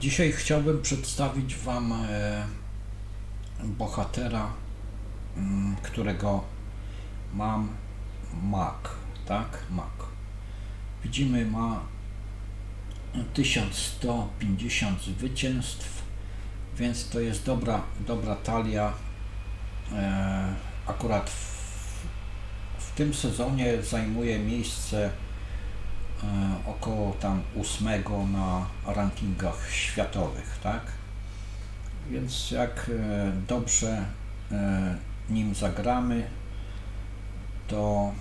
Dzisiaj chciałbym przedstawić Wam e, bohatera, mm, którego mam Mac, tak? Mac. Widzimy, ma 1150 zwycięstw, więc to jest dobra, dobra talia. E, akurat w, w tym sezonie zajmuje miejsce około tam ósmego na rankingach światowych, tak? Więc jak e, dobrze e, nim zagramy, to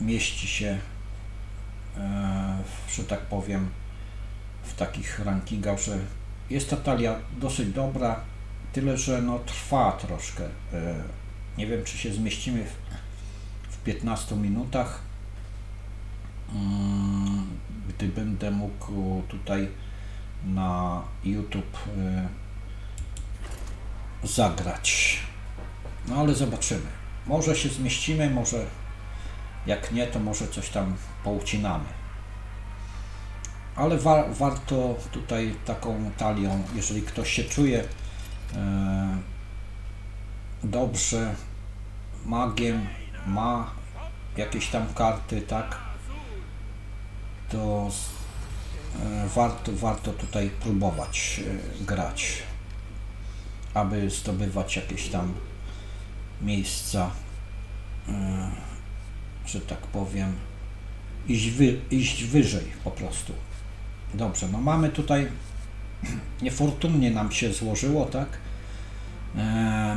mieści się, e, że tak powiem, w takich rankingach, że jest ta talia dosyć dobra, tyle że no trwa troszkę. E, Nie wiem, czy się zmieścimy w 15 minutach. Mm, Gdy będę mógł tutaj na YouTube e, zagrać. No ale zobaczymy. Może się zmieścimy, może jak nie, to może coś tam poucinamy. Ale wa- warto tutaj taką talią, jeżeli ktoś się czuje e, dobrze, magiem, ma jakieś tam karty, tak, to e, warto, warto tutaj próbować e, grać, aby zdobywać jakieś tam miejsca, e, że tak powiem, iść, wy, iść wyżej po prostu. Dobrze, no mamy tutaj, niefortunnie nam się złożyło, tak?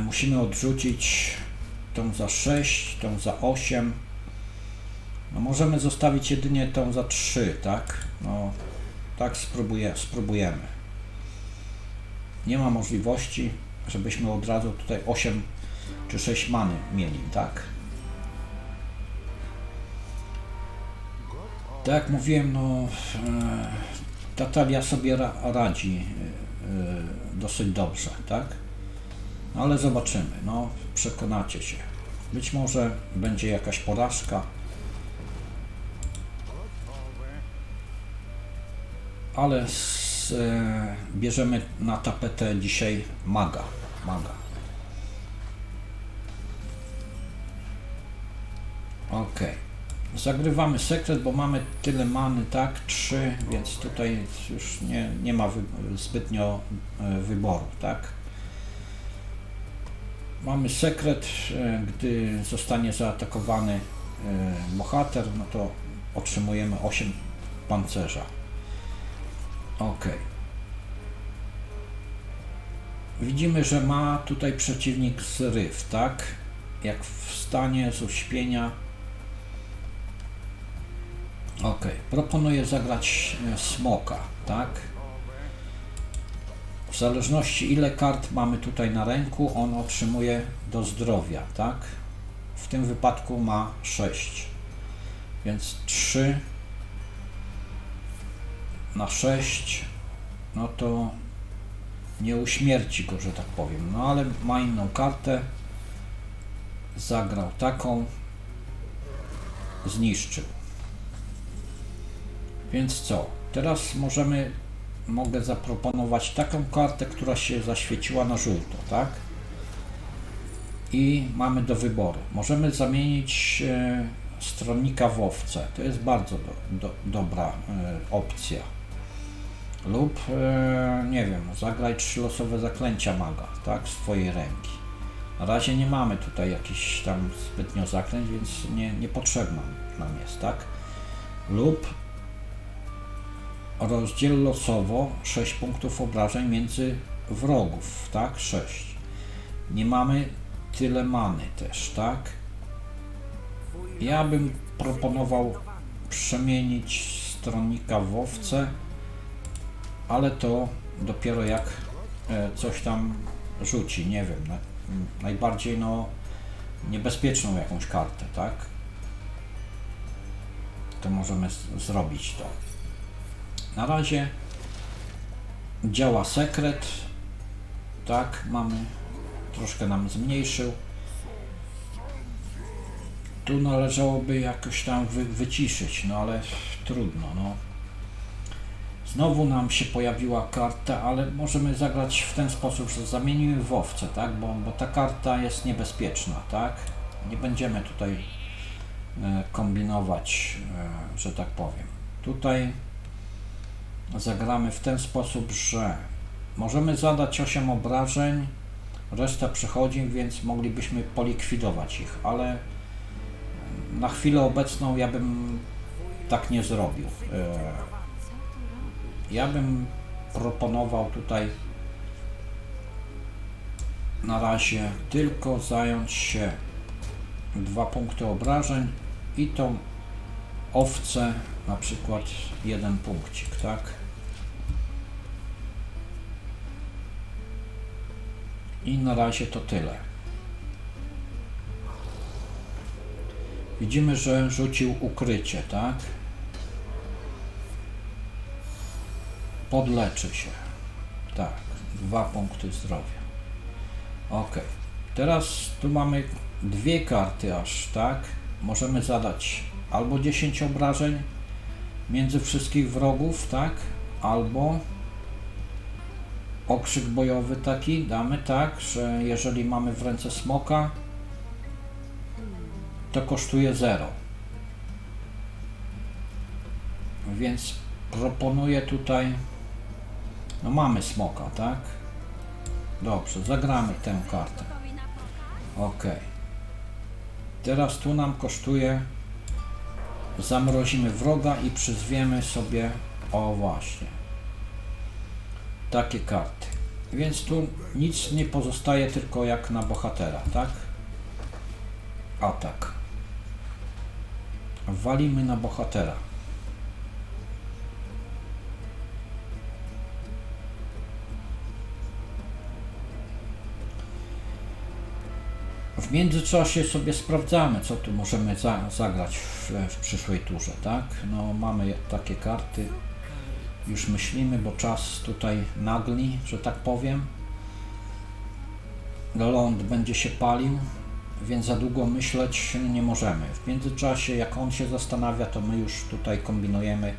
Musimy odrzucić tą za 6, tą za 8. No możemy zostawić jedynie tą za 3, tak? No, tak spróbuję, spróbujemy. Nie ma możliwości, żebyśmy od razu tutaj 8 czy 6 many mieli, tak? Tak jak mówiłem, no e, ta talia sobie ra, radzi e, e, dosyć dobrze, tak? No, ale zobaczymy, no przekonacie się. Być może będzie jakaś porażka, ale z, e, bierzemy na tapetę dzisiaj maga. maga. Okej. Zagrywamy sekret, bo mamy tyle many, tak? Trzy, więc tutaj już nie, nie ma wy, zbytnio e, wyboru, tak? Mamy sekret, e, gdy zostanie zaatakowany e, bohater, no to otrzymujemy 8 pancerza. Ok. Widzimy, że ma tutaj przeciwnik zryw, tak? Jak wstanie z uśpienia. Ok. Proponuję zagrać e, smoka, tak? W zależności ile kart mamy tutaj na ręku, on otrzymuje do zdrowia, tak? W tym wypadku ma 6. Więc 3 na 6, no to nie uśmierci go, że tak powiem. No ale ma inną kartę. Zagrał taką. Zniszczył. Więc co? Teraz możemy, mogę zaproponować taką kartę, która się zaświeciła na żółto, tak? I mamy do wyboru. Możemy zamienić e, stronnika w owce. To jest bardzo do, do, dobra e, opcja. Lub, e, nie wiem, zagraj trzy losowe zaklęcia maga, tak? Z twojej ręki. Na razie nie mamy tutaj jakichś tam zbytnio zaklęć, więc nie, niepotrzebna nam jest, tak? Lub rozdziel losowo 6 punktów obrażeń między wrogów, tak? 6. Nie mamy tyle many też, tak? Ja bym proponował przemienić stronnika w owce, ale to dopiero jak e, coś tam rzuci, nie wiem, najbardziej no niebezpieczną jakąś kartę, tak? To możemy zrobić to. Na razie działa sekret, tak, mamy, troszkę nam zmniejszył. Tu należałoby jakoś tam wy, wyciszyć, no ale trudno, no. Znowu nam się pojawiła karta, ale możemy zagrać w ten sposób, że zamienimy w owce, tak? Bo, bo ta karta jest niebezpieczna, tak? Nie będziemy tutaj e, kombinować, e, że tak powiem. Tutaj zagramy w ten sposób, że możemy zadać 8 obrażeń, reszta przechodzi, więc moglibyśmy polikwidować ich, ale na chwilę obecną ja bym tak nie zrobił. Ja bym proponował tutaj na razie tylko zająć się dwa punkty obrażeń i tą owcę na przykład jeden punkcik, tak? I na razie to tyle. Widzimy, że rzucił ukrycie, tak? Podleczy się. Tak, dwa punkty zdrowia. Ok. Teraz tu mamy dwie karty aż, tak? Możemy zadać albo 10 obrażeń między wszystkich wrogów, tak? Albo okrzyk bojowy taki damy tak, że jeżeli mamy w ręce smoka, to kosztuje 0. Więc proponuję tutaj no mamy smoka, tak? Dobrze, zagramy tę kartę. Ok. Teraz tu nam kosztuje zamrozimy wroga i przyzwiemy sobie o właśnie takie karty. Więc tu nic nie pozostaje tylko jak na bohatera, tak? Atak. Walimy na bohatera. W międzyczasie sobie sprawdzamy, co tu możemy za, zagrać w, w przyszłej turze, tak? No mamy takie karty, już myślimy, bo czas tutaj nagli, że tak powiem. Ląd będzie się palił, więc za długo myśleć nie możemy. W międzyczasie, jak on się zastanawia, to my już tutaj kombinujemy,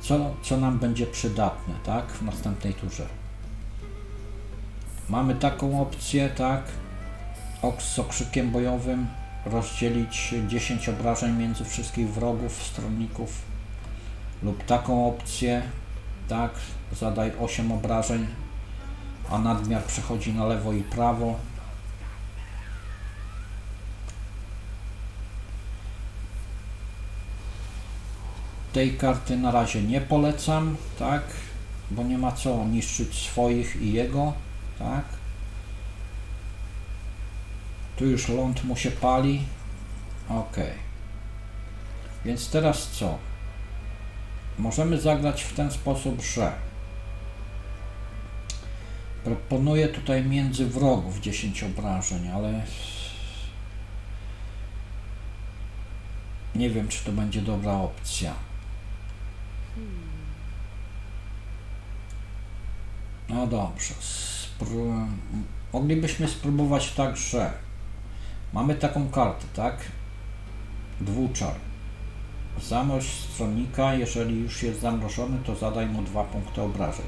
co, co nam będzie przydatne, tak? W następnej turze. Mamy taką opcję, tak? Ok z okrzykiem bojowym rozdzielić 10 obrażeń między wszystkich wrogów, stronników lub taką opcję, tak, zadaj 8 obrażeń, a nadmiar przechodzi na lewo i prawo. Tej karty na razie nie polecam, tak, bo nie ma co niszczyć swoich i jego, tak. Tu już ląd mu się pali. Ok. Więc teraz co? Możemy zagrać w ten sposób, że proponuję tutaj między wrogów 10 obrażeń, ale nie wiem, czy to będzie dobra opcja. No dobrze. Spró moglibyśmy spróbować tak, że Mamy taką kartę, tak? Dwuczar. Zamroź stronnika, jeżeli już jest zamrożony, to zadaj mu dwa punkty obrażeń.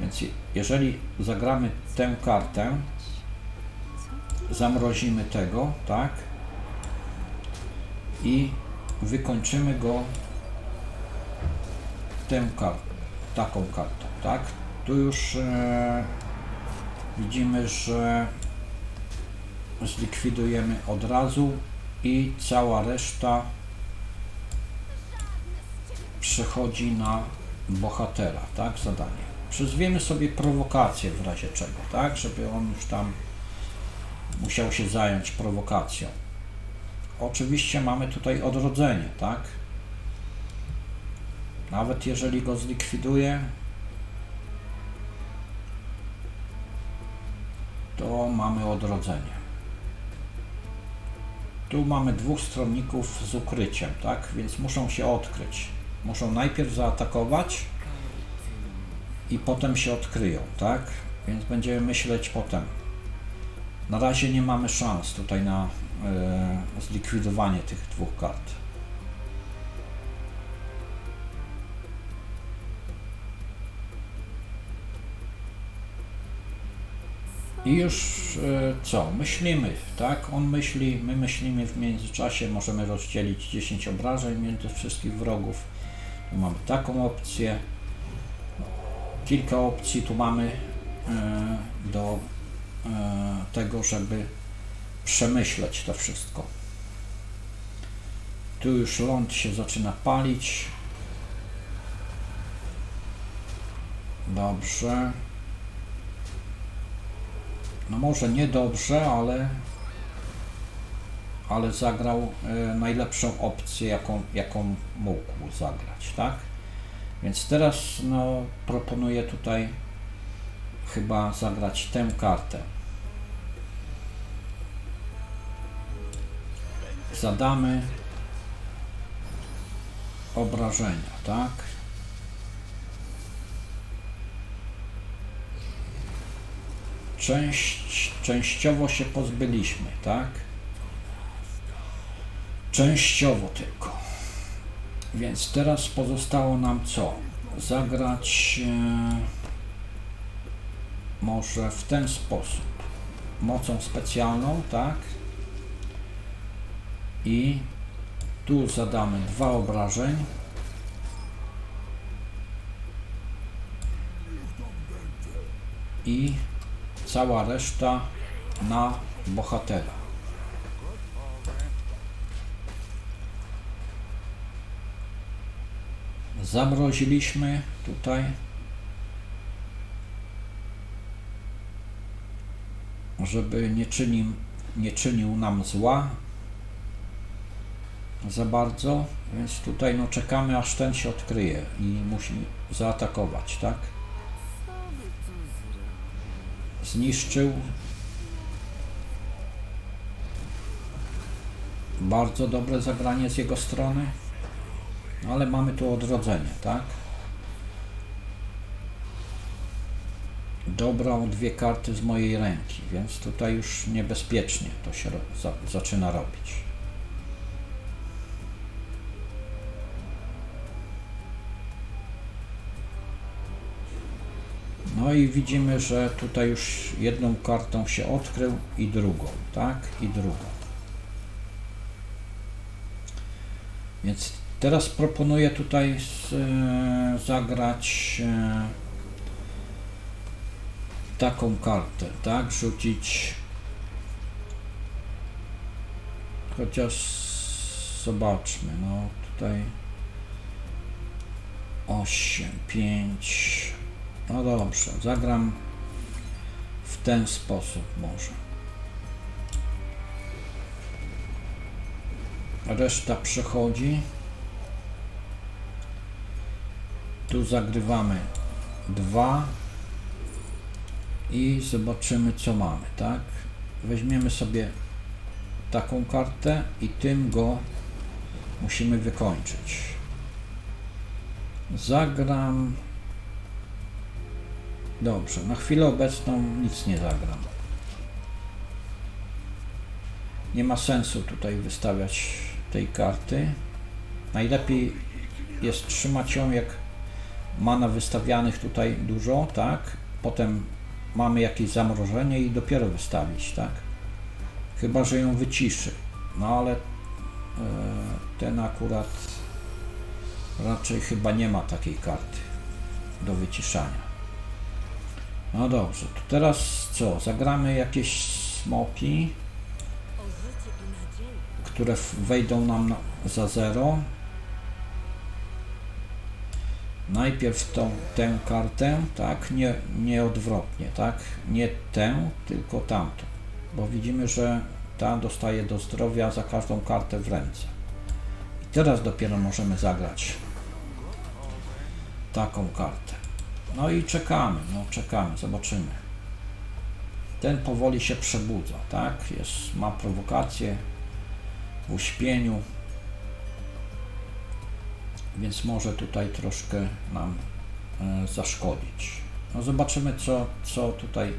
Więc jeżeli zagramy tę kartę, zamrozimy tego, tak? I wykończymy go tę kartę, taką kartą, tak? Tu już e, widzimy, że zlikwidujemy od razu i cała reszta przechodzi na bohatera, tak, zadanie. Przyzwiemy sobie prowokację w razie czego, tak, żeby on już tam musiał się zająć prowokacją. Oczywiście mamy tutaj odrodzenie, tak. Nawet jeżeli go zlikwiduje, to mamy odrodzenie. Tu mamy dwóch stronników z ukryciem, tak? Więc muszą się odkryć. Muszą najpierw zaatakować i potem się odkryją, tak? Więc będziemy myśleć potem. Na razie nie mamy szans tutaj na e, zlikwidowanie tych dwóch kart. I już e, co? Myślimy, tak? On myśli, my myślimy w międzyczasie, możemy rozdzielić 10 obrażeń między wszystkich wrogów. Tu mamy taką opcję. Kilka opcji tu mamy e, do e, tego, żeby przemyśleć to wszystko. Tu już ląd się zaczyna palić. Dobrze. No może nie dobrze, ale ale zagrał e, najlepszą opcję, jaką, jaką mógł zagrać, tak? Więc teraz no, proponuję tutaj chyba zagrać tę kartę. Zadamy obrażenia, tak? Część, częściowo się pozbyliśmy, tak? Częściowo tylko. Więc teraz pozostało nam co? Zagrać e, może w ten sposób. Mocą specjalną, tak? I tu zadamy dwa obrażeń. I cała reszta na bohatera. Zamroziliśmy tutaj żeby nie czynił, nie czynił nam zła za bardzo, więc tutaj no czekamy aż ten się odkryje i musi zaatakować, tak? Zniszczył. Bardzo dobre zagranie z jego strony, ale mamy tu odrodzenie, tak? Dobrał dwie karty z mojej ręki, więc tutaj już niebezpiecznie to się zaczyna robić. No i widzimy, że tutaj już jedną kartą się odkrył i drugą, tak? I drugą. Więc teraz proponuję tutaj z, e, zagrać e, taką kartę, tak? Rzucić chociaż zobaczmy, no tutaj 8, 5 no dobrze, zagram w ten sposób może. Reszta przechodzi. Tu zagrywamy dwa i zobaczymy co mamy, tak? Weźmiemy sobie taką kartę i tym go musimy wykończyć. Zagram Dobrze, na chwilę obecną nic nie zagram. Nie ma sensu tutaj wystawiać tej karty. Najlepiej jest trzymać ją jak mana wystawianych tutaj dużo, tak? Potem mamy jakieś zamrożenie i dopiero wystawić, tak? Chyba, że ją wyciszy. No ale e, ten akurat raczej chyba nie ma takiej karty do wyciszania. No dobrze, to teraz co? Zagramy jakieś smoki, które wejdą nam na, za zero. Najpierw tą, tę kartę, tak, nie, nie odwrotnie, tak, nie tę, tylko tamtą, bo widzimy, że ta dostaje do zdrowia za każdą kartę w ręce. I teraz dopiero możemy zagrać taką kartę. No i czekamy, no czekamy, zobaczymy. Ten powoli się przebudza, tak? Jest, ma prowokację w uśpieniu, więc może tutaj troszkę nam e, zaszkodzić. No zobaczymy, co, co tutaj.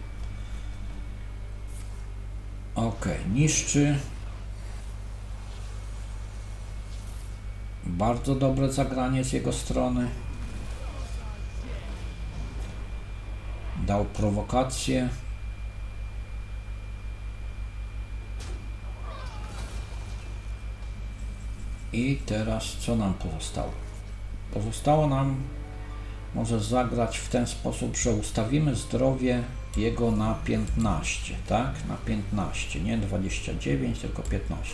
Ok, niszczy. Bardzo dobre zagranie z jego strony. dał prowokację. I teraz co nam pozostało? Pozostało nam może zagrać w ten sposób, że ustawimy zdrowie jego na 15, tak? Na 15, nie 29, tylko 15.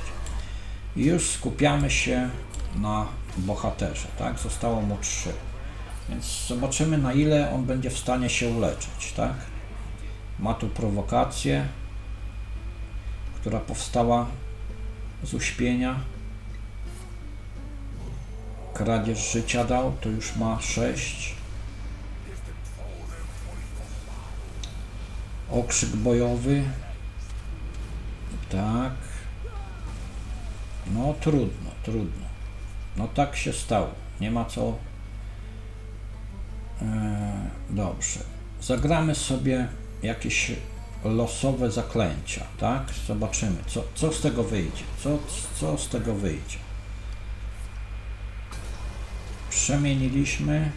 I już skupiamy się na bohaterze, tak? Zostało mu 3. Więc zobaczymy na ile on będzie w stanie się uleczyć, tak? Ma tu prowokację, która powstała z uśpienia. Kradzież życia dał, to już ma 6. Okrzyk bojowy. Tak. No trudno, trudno. No tak się stało. Nie ma co. Eee, dobrze. Zagramy sobie jakieś losowe zaklęcia, tak? Zobaczymy, co, co z tego wyjdzie. Co, co z tego wyjdzie. Przemieniliśmy.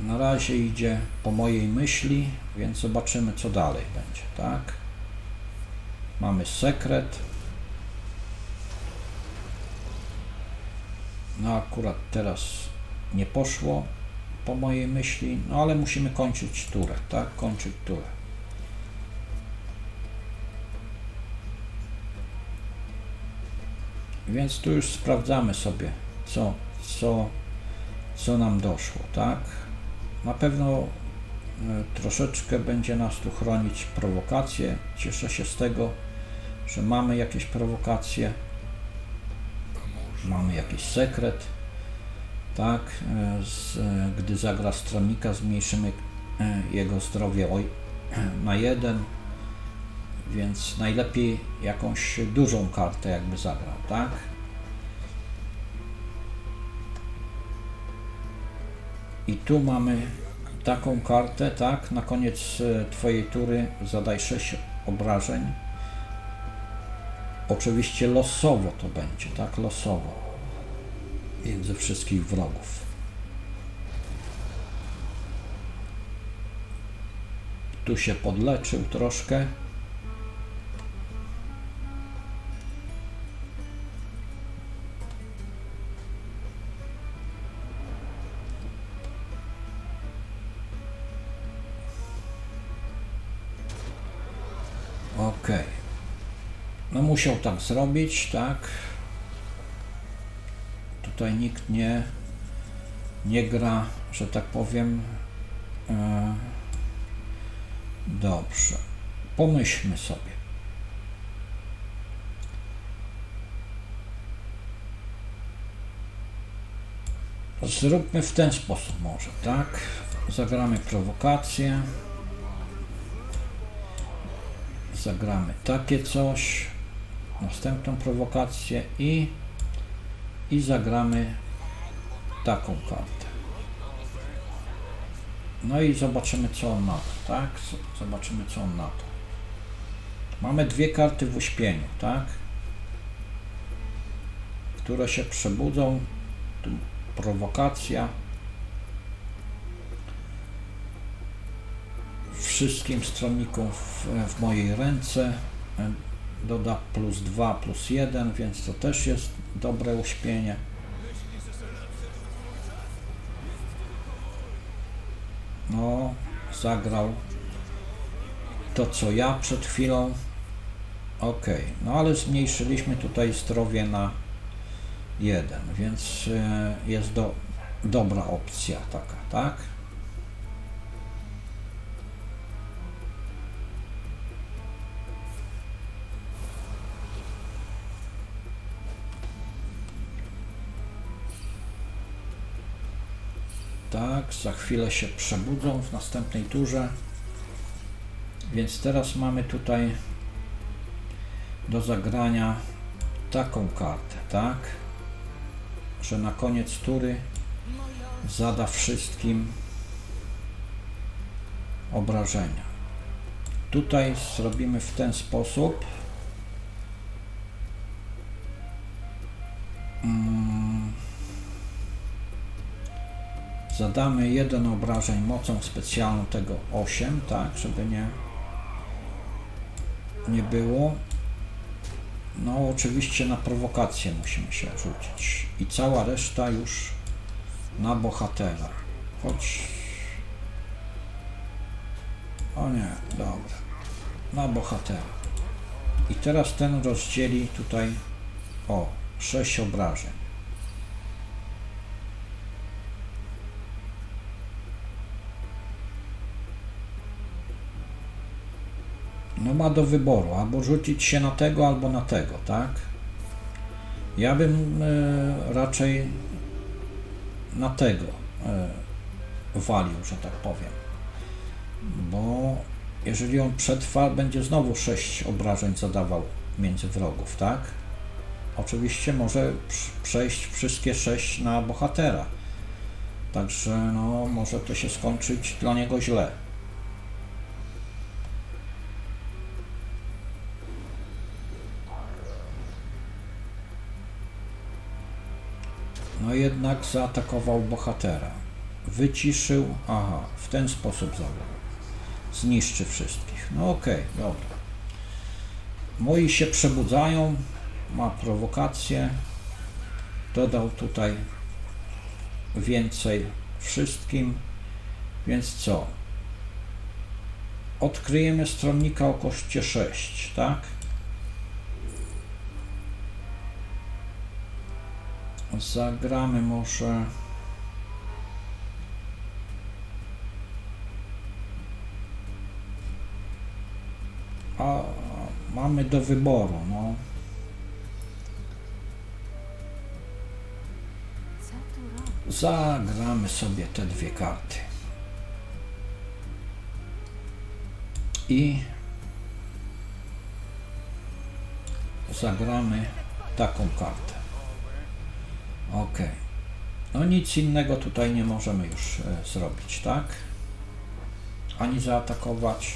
Na razie idzie po mojej myśli, więc zobaczymy, co dalej będzie, tak? Mamy sekret. No akurat teraz nie poszło po mojej myśli, no ale musimy kończyć turę, tak? Kończyć turę. Więc tu już sprawdzamy sobie, co, co, co nam doszło, tak? Na pewno e, troszeczkę będzie nas tu chronić prowokacje. Cieszę się z tego, że mamy jakieś prowokacje, mamy jakiś sekret. Tak, e, z, e, gdy zagra stronnika, zmniejszymy e, jego zdrowie na jeden, więc najlepiej jakąś dużą kartę jakby zagrał, tak? I tu mamy taką kartę, tak? Na koniec Twojej tury zadaj 6 obrażeń. Oczywiście losowo to będzie, tak? Losowo. Między wszystkich wrogów. Tu się podleczył troszkę. Musiał tak zrobić, tak. Tutaj nikt nie, nie gra, że tak powiem. E, dobrze. Pomyślmy sobie. Zróbmy w ten sposób może, tak? Zagramy prowokację. Zagramy takie coś. Następną prowokację i i zagramy taką kartę. No i zobaczymy co on na to, tak? Zobaczymy co on na to. Mamy dwie karty w uśpieniu, tak? Które się przebudzą. Tu prowokacja. Wszystkim stronnikom w, w mojej ręce doda plus 2, plus 1, więc to też jest dobre uśpienie. No, zagrał to co ja przed chwilą. Ok, no ale zmniejszyliśmy tutaj zdrowie na 1, więc e, jest do, dobra opcja taka, tak? Tak, za chwilę się przebudzą w następnej turze. Więc teraz mamy tutaj do zagrania taką kartę, tak? Że na koniec tury zada wszystkim obrażenia. Tutaj zrobimy w ten sposób. Zadamy jeden obrażeń mocą specjalną tego 8, tak, żeby nie nie było. No oczywiście na prowokację musimy się rzucić. I cała reszta już na bohatera. Chodź. O nie, dobra. Na bohatera. I teraz ten rozdzieli tutaj o 6 obrażeń. No ma do wyboru, albo rzucić się na tego, albo na tego, tak? Ja bym e, raczej na tego e, walił, że tak powiem. Bo jeżeli on przetrwa, będzie znowu 6 obrażeń zadawał między wrogów, tak? Oczywiście może przejść wszystkie 6 na bohatera. Także no, może to się skończyć dla niego źle. Jednak zaatakował bohatera. Wyciszył, aha, w ten sposób zabrał. Zniszczy wszystkich. No okej, dobra. Moi się przebudzają, ma prowokację. Dodał tutaj więcej wszystkim. Więc co? Odkryjemy stronnika o koszcie 6, tak? Zagramy może. A mamy do wyboru, no. Zagramy sobie te dwie karty. I zagramy taką kartę. Ok. No nic innego tutaj nie możemy już e, zrobić, tak? Ani zaatakować.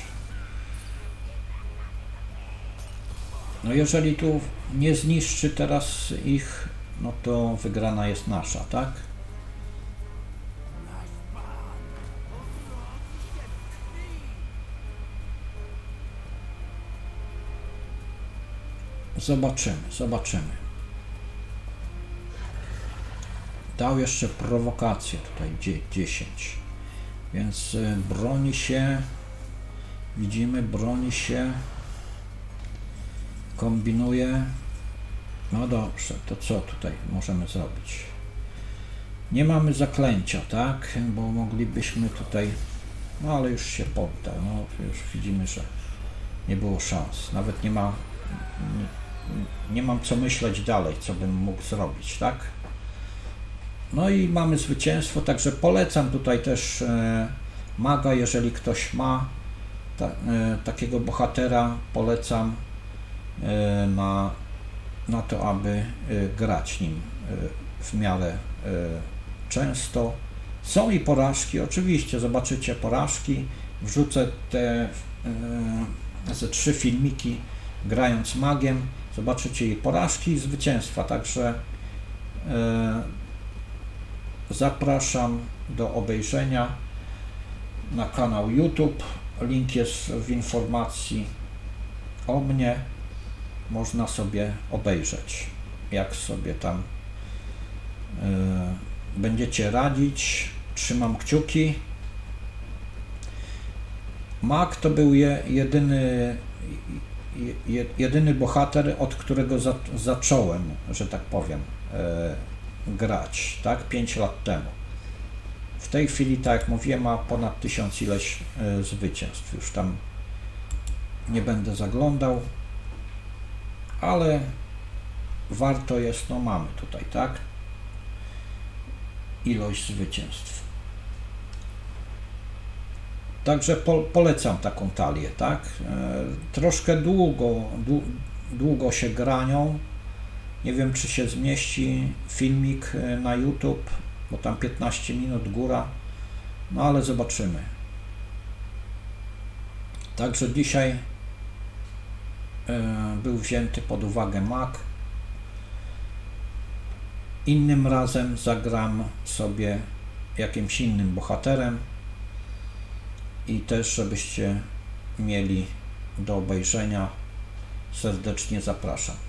No jeżeli tu nie zniszczy teraz ich, no to wygrana jest nasza, tak? Zobaczymy, zobaczymy. Dał jeszcze prowokację tutaj dzie- 10. Więc y, broni się. Widzimy, broni się. Kombinuje. No dobrze, to co tutaj możemy zrobić? Nie mamy zaklęcia, tak? Bo moglibyśmy tutaj. No ale już się poddał. No już widzimy, że nie było szans. Nawet nie ma. Nie, nie mam co myśleć dalej, co bym mógł zrobić, tak? No i mamy zwycięstwo, także polecam tutaj też e, maga, jeżeli ktoś ma ta, e, takiego bohatera, polecam e, na, na to, aby grać nim w miarę często. Są i porażki, oczywiście, zobaczycie porażki. Wrzucę te ze trzy filmiki grając magiem. Zobaczycie i porażki, i zwycięstwa. Także zapraszam do obejrzenia na kanał YouTube. Link jest w informacji o mnie. Można sobie obejrzeć, jak sobie tam e, będziecie radzić. Trzymam kciuki. Mac to był je, jedyny, je, jedyny bohater, od którego za, zacząłem, że tak powiem, e, grać, tak, 5 lat temu. W tej chwili, tak jak mówiłem, ma ponad tysiąc ileś e, zwycięstw. Już tam nie będę zaglądał, ale warto jest, no mamy tutaj, tak, ilość zwycięstw. Także po, polecam taką talię, tak? E, troszkę długo, dłu, długo się granią. Nie wiem, czy się zmieści filmik e, na YouTube, bo tam 15 minut góra. No ale zobaczymy. Także dzisiaj e, był wzięty pod uwagę Mac. Innym razem zagram sobie jakimś innym bohaterem i też żebyście mieli do obejrzenia serdecznie zapraszam.